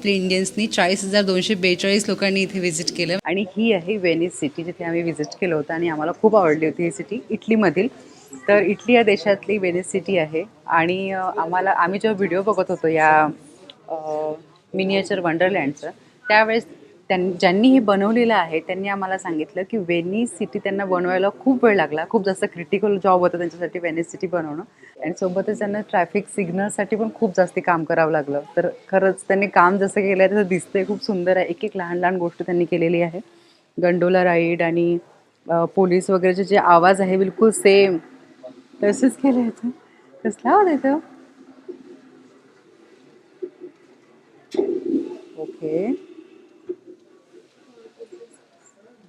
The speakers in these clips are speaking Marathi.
आपली इंडियन्सनी चाळीस हजार दोनशे बेचाळीस लोकांनी इथे व्हिजिट केलं. आणि ही आहे वेनिस सिटी जिथे आम्ही व्हिजिट केलं होतं आणि आम्हाला खूप आवडली होती ही सिटी इटलीमधील. तर इटली या देशातली वेनिस सिटी आहे. आणि आम्हाला आम्ही जेव्हा व्हिडिओ बघत होतो या मिनिएचर वंडरलँडचं त्यावेळेस त्यां ज्यांनी हे बनवलेलं आहे त्यांनी आम्हाला सांगितलं की वेनिस सिटी त्यांना बनवायला खूप वेळ लागला. खूप जास्त क्रिटिकल जॉब होतं त्यांच्यासाठी वेनिस सिटी बनवणं. आणि सोबतच त्यांना ट्रॅफिक सिग्नलसाठी पण खूप जास्ती काम करावं लागलं. तर खरंच त्यांनी काम जसं केलं आहे तसं दिसतंय. खूप सुंदर आहे. एक एक लहान लहान गोष्ट त्यांनी केलेली आहे. गंडोला राईड आणि पोलीस वगैरेचे जे आवाज आहे बिलकुल सेम तसेच केलं आहे कसला आवाज येतो okay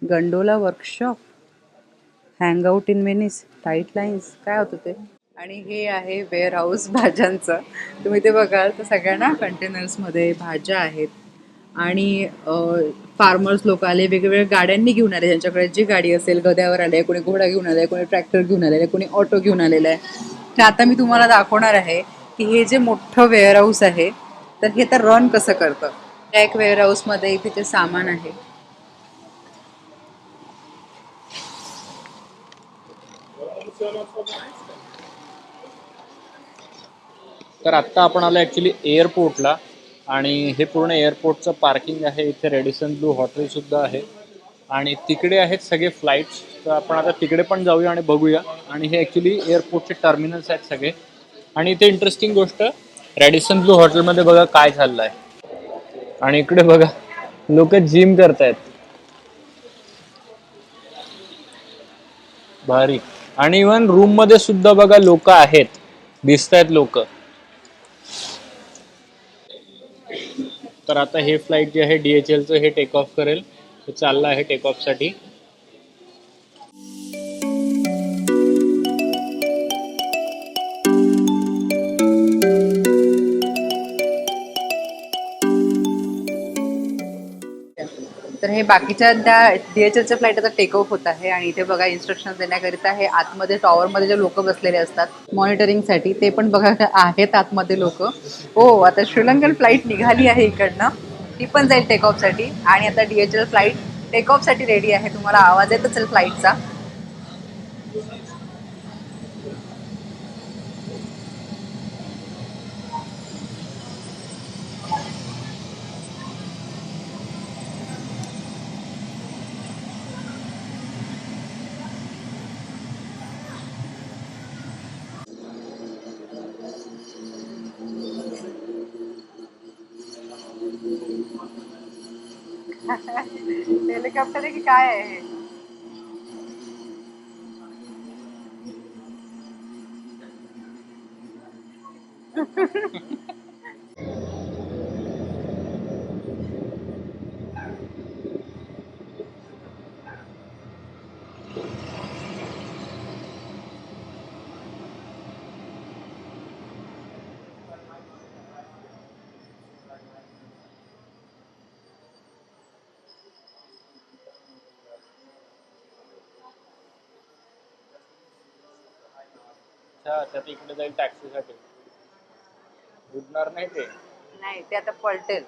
gondola workshop hangout in Venice tight lines काय होतं ते? आणि हे आहे वेअर हाऊस भाज्यांचं. तुम्ही ते बघाल तर सगळ्यांना कंटेनर्समध्ये भाज्या आहेत. आणि फार्मर्स लोक आले वेगवेगळ्या गाड्यांनी घेऊन आले. ज्यांच्याकडे जी गाडी असेल गद्यावर आले कोणी घोडा घेऊन आले कोणी ट्रॅक्टर घेऊन आलेलं आहे कोणी ऑटो घेऊन आलेलं आहे. तर आता मी तुम्हाला दाखवणार आहे की हे जे मोठं वेअर हाऊस आहे तर हे तर रन कसं करतं? त्या एक वेअर हाऊसमध्ये तिथे सामान आहे तर आत्ता आपण आलो ॲक्च्युली एअरपोर्टला आणि हे पूर्ण एअरपोर्टचं पार्किंग आहे. इथे रेडिसन ब्लू हॉटेलसुद्धा आहे. आणि तिकडे आहेत सगळे फ्लाईट्स तर आपण आता तिकडे पण जाऊया आणि बघूया. आणि हे ॲक्च्युली एअरपोर्टचे टर्मिनल्स आहेत सगळे. आणि इथे इंटरेस्टिंग गोष्ट रॅडिसन ब्लू हॉटेलमध्ये बघा काय चाललं आहे आणि इकडे बघा लोक जिम करतायत. भारी. आणि इव्हन रूममध्ये सुद्धा बघा लोक आहेत. दिसत आहेत लोक. तर आता हे फ्लाईट जे आहे डीएचएलचं हे टेक ऑफ करेल. चाललं आहे टेक ऑफसाठी तर हे बाकीच्या त्या डीएचएलच्या फ्लाईट आता टेक ऑफ होत आहे आणि इथे बघा इन्स्ट्रक्शन देण्याकरिता हे आतमध्ये टॉवरमध्ये जे लोक बसलेले असतात मॉनिटरिंगसाठी ते पण बघा आहेत आतमध्ये लोक. हो आता श्रीलंकन फ्लाईट निघाली आहे इकडनं. ती पण जाईल टेक ऑफसाठी आणि आता डीएचएल फ्लाईट टेक ऑफसाठी रेडी आहे. तुम्हाला आवाज येत असेल फ्लाईटचा हेलिकॉप्टर आहे की काय आहे हे? अच्छा त्यात इकडे जाईल टॅक्सीसाठी बुडणार नाही ते. नाही ते आता पलटेल.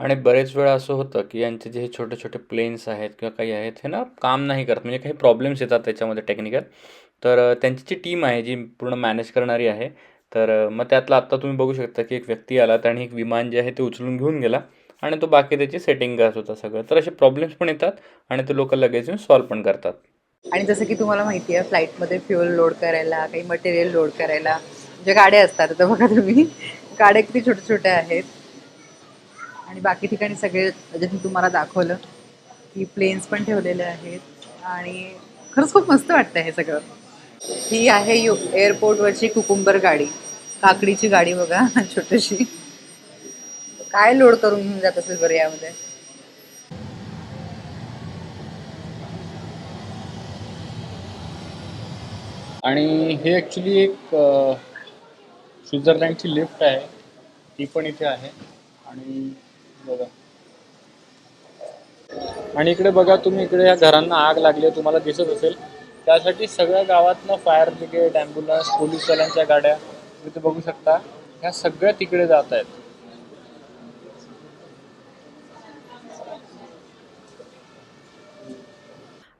आणि बरेच वेळा असं होतं की यांचे जे हे छोटे छोटे प्लेन्स आहेत किंवा काही आहेत हे ना काम नाही करत. म्हणजे काही प्रॉब्लेम्स येतात त्याच्यामध्ये टेक्निकल तर त्यांची जी टीम आहे जी पूर्ण मॅनेज करणारी आहे. तर मग त्यातला आत्ता तुम्ही बघू शकता की एक व्यक्ती आला आणि एक विमान जे आहे ते उचलून घेऊन गेला आणि तो बाकी त्याची सेटिंग करत होता सगळं. तर असे प्रॉब्लेम्स पण येतात आणि ते लोक लगेच सॉल्व्ह पण करतात. आणि जसं की तुम्हाला माहिती आहे फ्लाईटमध्ये फ्युअल लोड करायला काही मटेरियल लोड करायला ज्या गाड्या असतात आता बघा तुम्ही गाड्या किती छोट्या छोट्या आहेत. आणि बाकी ठिकाणी सगळे जे मी तुम्हाला दाखवलं की प्लेन्स पण ठेवलेले आहेत. आणि खरंच खूप मस्त वाटतं हे सगळं. ही आहे यु एअरपोर्टवरची कुकुंबर गाडी. काकडीची गाडी बघा छोटीशी. काय लोड करून घेऊन जात असेल बरं यामध्ये? आणि हे ॲक्च्युली एक स्वित्झर्लँडची लिफ्ट आहे. ती पण इथे आहे. आणि बघा. आणि इकडे बघा तुम्ही इकडे या घरांना आग लागली आहे तुम्हाला दिसत असेल. त्यासाठी सगळ्या गावातनं फायर ब्रिगेड ॲम्ब्युलन्स पोलीसवाल्यांच्या गाड्या तुम्ही बघू शकता. ह्या सगळ्या तिकडे जात आहेत.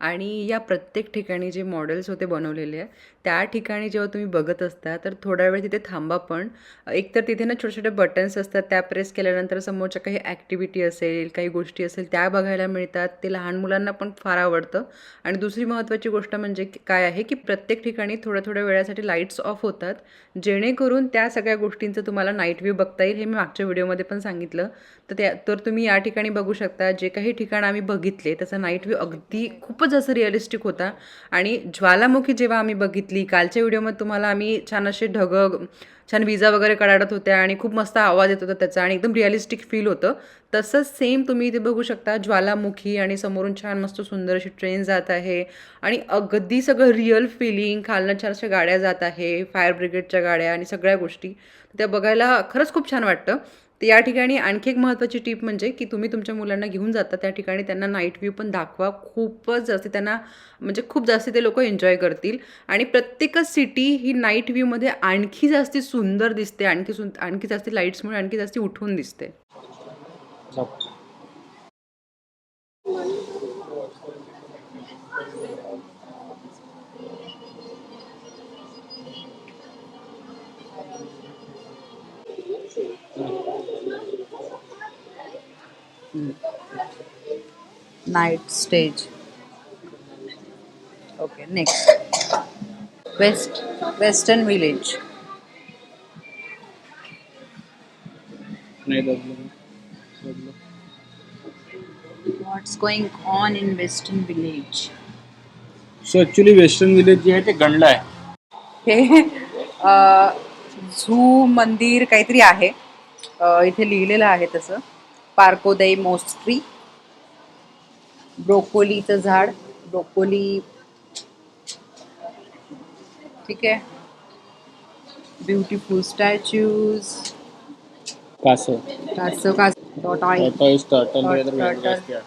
आणि या प्रत्येक ठिकाणी जे मॉडेल्स होते बनवलेले आहे त्या ठिकाणी जेव्हा तुम्ही बघत असता तर थोडा वेळ तिथे थांबा पण. एकतर तिथे ना छोटे छोटे बटन्स असतात त्या प्रेस केल्यानंतर समोरच्या काही ॲक्टिव्हिटी असेल काही गोष्टी असेल त्या बघायला मिळतात. ते लहान मुलांना पण फार आवडतं. आणि दुसरी महत्त्वाची गोष्ट म्हणजे काय आहे की प्रत्येक ठिकाणी थोड्या थोड्या वेळासाठी लाईट्स ऑफ होतात. जेणेकरून त्या सगळ्या गोष्टींचं तुम्हाला नाईट व्ह्यू बघता येईल हे मी मागच्या व्हिडिओमध्ये पण सांगितलं. तर त्या तर तुम्ही या ठिकाणी बघू शकता. जे काही ठिकाण आम्ही बघितले त्याचा नाईट व्ह्यू अगदी खूपच असं रिअलिस्टिक होता. आणि ज्वालामुखी जेव्हा आम्ही बघितलं कालच्या व्हिडिओमध्ये तुम्हाला आम्ही छान असे ढग छान विजा वगैरे कडाडत होत्या आणि खूप मस्त आवाज येत होता त्याचा आणि एकदम रिअलिस्टिक फील होतं. तसंच सेम तुम्ही इथे बघू शकता ज्वालामुखी आणि समोरून छान मस्त सुंदर अशी ट्रेन जात आहे आणि अगदी सगळं रिअल फिलिंग खालनं छान अशा गाड्या जात आहे फायर ब्रिगेडच्या गाड्या आणि सगळ्या गोष्टी. त्या बघायला खरंच खूप छान वाटतं. तर या ठिकाणी आणखी एक महत्त्वाची टीप म्हणजे की तुम्ही तुमच्या मुलांना घेऊन जाता त्या ठिकाणी त्यांना नाईट व्ह्यू पण दाखवा. खूपच जास्त त्यांना म्हणजे खूप जास्त ते लोक एन्जॉय करतील. आणि प्रत्येकच सिटी ही नाईट व्ह्यूमध्ये आणखी जास्ती सुंदर दिसते आणखी सुं आणखी जास्त लाईट्समुळे आणखी जास्ती उठून दिसते. Night stage. Okay next. West western village. What's going on in western village so actually western village जे आहे ते गंड आहे. हे झू मंदिर काहीतरी आहे. अ, इथे लिहिलेलं आहे तसं. पार्कोदय मोस्ट्री. ब्रोकोलीचं झाड ब्रोकोली. ठीक आहे. Beautiful statues. कासव. टर्टल वगैरे Turtle. वेगळे असते.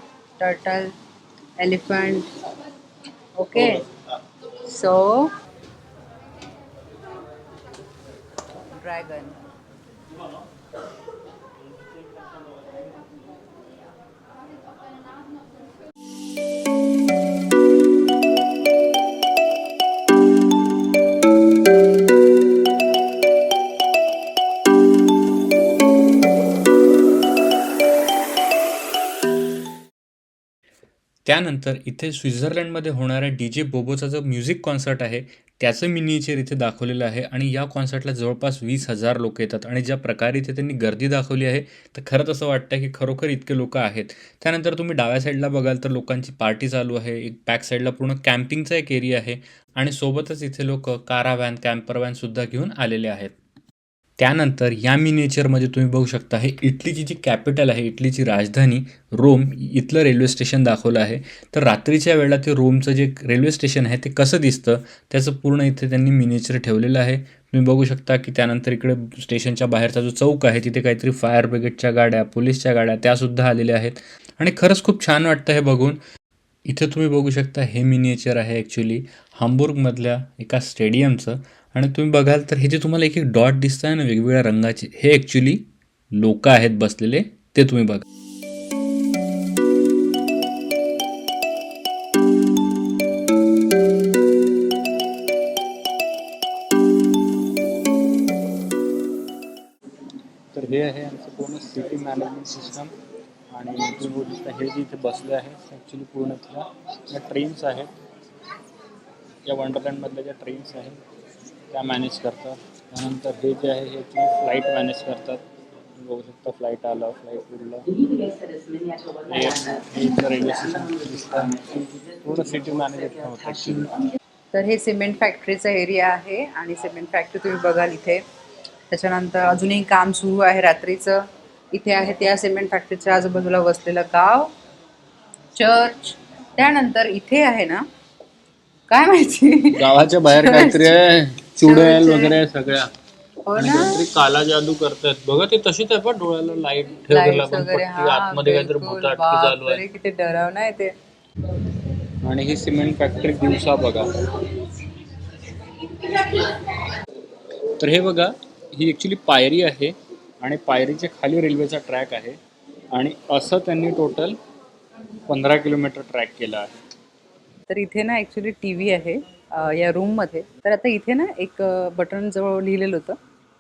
Thank you. त्यानंतर इथे स्वित्झर्लंडमध्ये होणाऱ्या डी जे बोबोचा जो म्युझिक कॉन्सर्ट आहे त्याचं मिनिएचर इथे दाखवलेलं आहे आणि या कॉन्सर्टला जवळपास वीस हजार लोक येतात आणि ज्या प्रकारे इथे त्यांनी गर्दी दाखवली आहे तर खरंच असं वाटतं की खरोखर इतके लोक आहेत. त्यानंतर तुम्ही डाव्या साईडला बघाल तर लोकांची पार्टी चालू आहे एक बॅक साईडला पूर्ण कॅम्पिंगचा एक एरिया आहे आणि सोबतच इथे लोक कारा व्हॅन कॅम्पर व्हॅनसुद्धा घेऊन आलेले आहेत. त्यानंतर या मिनिएचरमध्ये तुम्ही बघू शकता हे इटलीची जी कॅपिटल आहे इटलीची राजधानी रोम इथलं रेल्वे स्टेशन दाखवलं आहे. तर रात्रीच्या वेळेला ते रोमचं जे रेल्वे स्टेशन आहे ते कसं दिसतं त्याचं पूर्ण इथे त्यांनी मिनिएचर ठेवलेलं आहे. तुम्ही बघू शकता की त्यानंतर इकडे स्टेशनच्या बाहेरचा जो चौक आहे तिथे काहीतरी फायर ब्रिगेडच्या गाड्या पोलीसच्या गाड्या त्यासुद्धा आलेल्या आहेत. आणि खरंच खूप छान वाटतं हे बघून. इथे तुम्ही बघू शकता हे मिनिएचर आहे ॲक्च्युली हांबुर्गमधल्या एका स्टेडियमचं आणि तुम्ही बघाल तर हे जे तुम्हाला एक एक डॉट दिसत आहे ना वेगवेगळ्या रंगाचे हे ॲक्च्युली लोक आहेत बसलेले ते तुम्ही बघा. तर हे आहे आमचं पूर्ण सिटी मॅनेजमेंट सिस्टम आणि तुम्ही बघू शकता हे जे इथे बसले आहे ॲक्च्युली पूर्ण इथल्या या ट्रेन्स आहेत या वंडरलँडमधल्या ज्या ट्रेन्स आहेत त्या मॅनेज करतात. त्यानंतर हे जे आहे हे तुम्ही फ्लाईट मॅनेज करतात. तुम्ही बघू शकता फ्लाईट आलं फ्लाईट उडलं. हे इथलं रेल्वे स्टेशन दिसतं. पूर्ण सिटी मॅनेज होतं. तर हे सिमेंट फॅक्टरीचा एरिया आहे आणि सिमेंट फॅक्टरी तुम्ही बघाल इथे. त्याच्यानंतर अजूनही काम सुरू आहे रात्रीचं. इथे आहे त्या सिमेंट फॅक्टरीच्या आजूबाजूला वसलेलं गाव चर्च त्यानंतर इथे आहे ना काय माहिती? गावाच्या बाहेर काहीतरी आहे चुडेल वगैरे सगळ्या. हो ना. काहीतरी काला जादू करतायत बघा ते तशीच आहे पण डोळ्याला लाइट ठेवलेला पण वगैरे आतमध्ये काहीतरी बिलकुल. भूताटकी चालू बापरे, आहे किती डरावना आहे ते. आणि ही सिमेंट फॅक्टरी दिवसा बघा. तर हे बघा ही ॲक्च्युली पायरी आहे. आणि पायरीच्या खाली रेल्वेचा ट्रॅक आहे. आणि असं त्यांनी टोटल पंधरा किलोमीटर ट्रॅक केलं आहे. तर इथे ना ॲक्च्युली टी व्ही आहे अ, या रूममध्ये तर आता इथे ना एक बटन जवळ लिहिलेलं होतं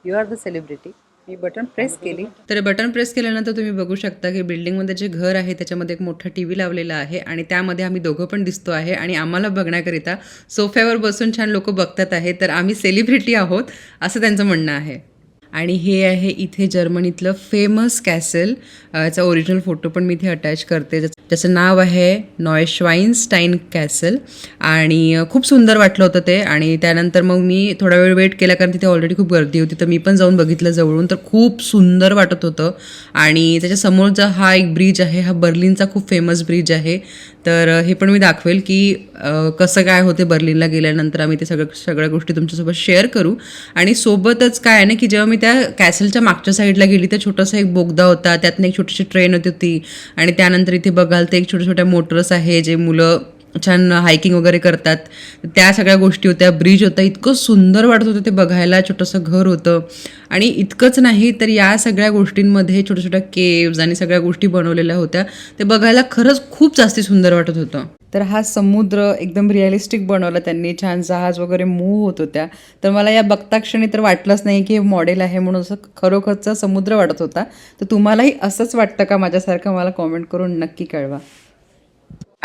यू आर द सेलिब्रिटी मी बटन प्रेस केली. तर बटन प्रेस केल्यानंतर तुम्ही बघू शकता की बिल्डिंगमध्ये जे घर आहे त्याच्यामध्ये एक मोठा टी व्ही लावलेला आहे आणि त्यामध्ये आम्ही दोघं पण दिसतो आहे आणि आम्हाला बघण्याकरिता सोफ्यावर बसून छान लोक बघतात आहे. तर आम्ही सेलिब्रिटी आहोत असं त्यांचं म्हणणं आहे. आणि हे आहे इथे जर्मनीतलं फेमस कॅसल याचा ओरिजिनल फोटो पण मी इथे अटॅच करते. ज्याचं नाव आहे नॉयश्वाईनस्टाईन कॅसल आणि खूप सुंदर वाटलं होतं ते. आणि त्यानंतर मग मी थोडा वेळ वेट केला कारण तिथे ऑलरेडी खूप गर्दी होती. तर मी पण जाऊन बघितलं जवळून. तर खूप सुंदर वाटत होतं. आणि त्याच्यासमोरचा हा एक ब्रिज आहे हा बर्लिनचा खूप फेमस ब्रिज आहे. तर हे पण मी दाखवेल की कसं काय होते बर्लिनला गेल्यानंतर आम्ही ते सगळं सगळ्या गोष्टी तुमच्यासोबत शेअर करू. आणि सोबतच काय आहे ना की जेव्हा मी त्या कॅसलच्या मागच्या साईडला गेली तर छोटासा एक बोगदा होता त्यातनं एक छोटीशी ट्रेन होती होती. आणि त्यानंतर इथे बघाल तर एक छोट्या छोट्या मोटर्स आहे जे मुलं छान हायकिंग वगैरे करतात. त्या सगळ्या गोष्टी होत्या. ब्रिज होता. इतकं सुंदर वाटत होतं ते बघायला. छोटंसं घर होतं. आणि इतकंच नाही तर या सगळ्या गोष्टींमध्ये छोट्या छोट्या केव्ज आणि सगळ्या गोष्टी बनवलेल्या होत्या. ते बघायला खरंच खूप जास्ती सुंदर वाटत होतं. तर हा समुद्र एकदम रिअलिस्टिक बनवला त्यांनी. छान जहाज वगैरे मूव्ह होत होत्या. तर मला या बघता क्षणी तर वाटलंच नाही की हे मॉडेल आहे म्हणून असं खरोखरचा समुद्र वाटत होता. तर तुम्हालाही असंच वाटतं का? माझ्यासारखं मला कॉमेंट करून नक्की कळवा.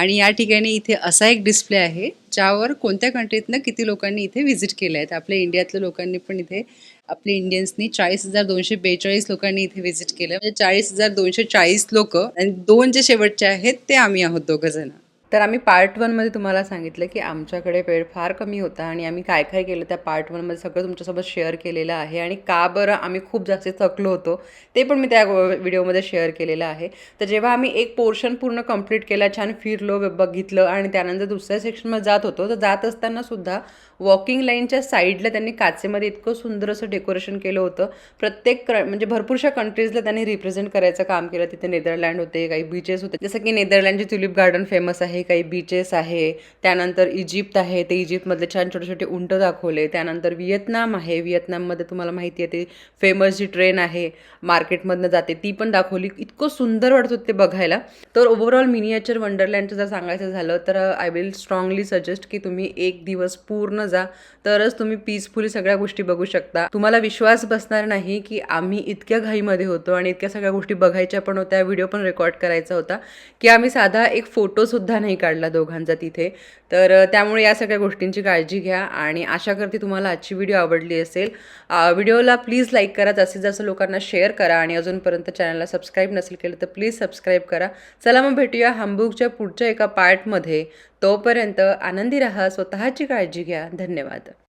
आणि या ठिकाणी इथे असा एक डिस्प्ले आहे ज्यावर कोणत्या कंट्रीतनं किती लोकांनी इथे व्हिजिट केलं आहे. तर आपल्या इंडियातल्या लोकांनी पण इथे आपले इंडियन्सनी चाळीस हजार दोनशे बेचाळीस लोकांनी इथे व्हिजिट केलं. म्हणजे चाळीस हजार दोनशे चाळीस लोक आणि दोन जे शेवटचे आहेत ते आम्ही आहोत दोघं जण. तर आम्ही पार्ट वनमध्ये तुम्हाला सांगितलं की आमच्याकडे वेळ फार कमी होता आणि आम्ही काय काय केलं त्या पार्ट वनमध्ये सगळं तुमच्यासोबत शेअर केलेलं आहे आणि का बरं आम्ही खूप जास्त थकलो होतो ते पण मी त्या व्हिडिओमध्ये शेअर केलेलं आहे. तर जेव्हा आम्ही एक पोर्शन पूर्ण कंप्लीट केला छान फिरलो बघितलं आणि त्यानंतर दुसऱ्या सेक्शनमध्ये जात होतो तर जात असताना सुद्धा वॉकिंग लाईनच्या साईडला त्यांनी काचेमध्ये इतकं सुंदर असं डेकोरेशन केलं होतं. प्रत्येक क्र म्हणजे भरपूरशा कंट्रीजला त्यांनी रिप्रेझेंट करायचं काम केलं. तिथे नेदरलँड होते काही बीचेस होते. जसं की नेदरलँडचे ट्युलिप गार्डन फेमस आहे काही बीचेस आहे त्यानंतर इजिप्त आहे ते इजिप्तमधले छान छोटे छोटे उंट दाखवले त्यानंतर व्हिएतनाम आहे व्हिएतनाममध्ये तुम्हाला माहिती आहे ते फेमस जी ट्रेन आहे मार्केटमधनं जाते ती पण दाखवली इतकं सुंदर वाटत होतं ते बघायला. तर ओव्हरऑल मिनिएचर वंडरलँडचं जर सांगायचं झालं तर आय विल स्ट्रॉंगली सजेस्ट की तुम्ही एक दिवस पूर्ण जा तरच तुम्ही पीसफुली सगळ्या गोष्टी बघू शकता. तुम्हाला विश्वास बसणार नाही की आम्ही इतक्या घाईमध्ये होतो आणि इतक्या सगळ्या गोष्टी बघायच्या पण होत्या व्हिडिओ पण रेकॉर्ड करायचा होता की आम्ही साधा एक फोटोसुद्धा नाही काढला दोघांचा तिथे. तर त्यामुळे या सगळ्या गोष्टींची काळजी घ्या आणि आशा करते तुम्हाला आजची व्हिडिओ आवडली असेल. व्हिडिओला प्लीज लाईक करा जास्तीत जास्त लोकांना शेअर करा आणि अजूनपर्यंत चॅनलला सबस्क्राईब नसेल केलं तर प्लीज सबस्क्राईब करा. चला मग भेटूया हंबुकच्या पुढच्या एका पार्टमध्ये. तोपर्यंत आनंदी राहा स्वतःची काळजी घ्या. धन्यवाद.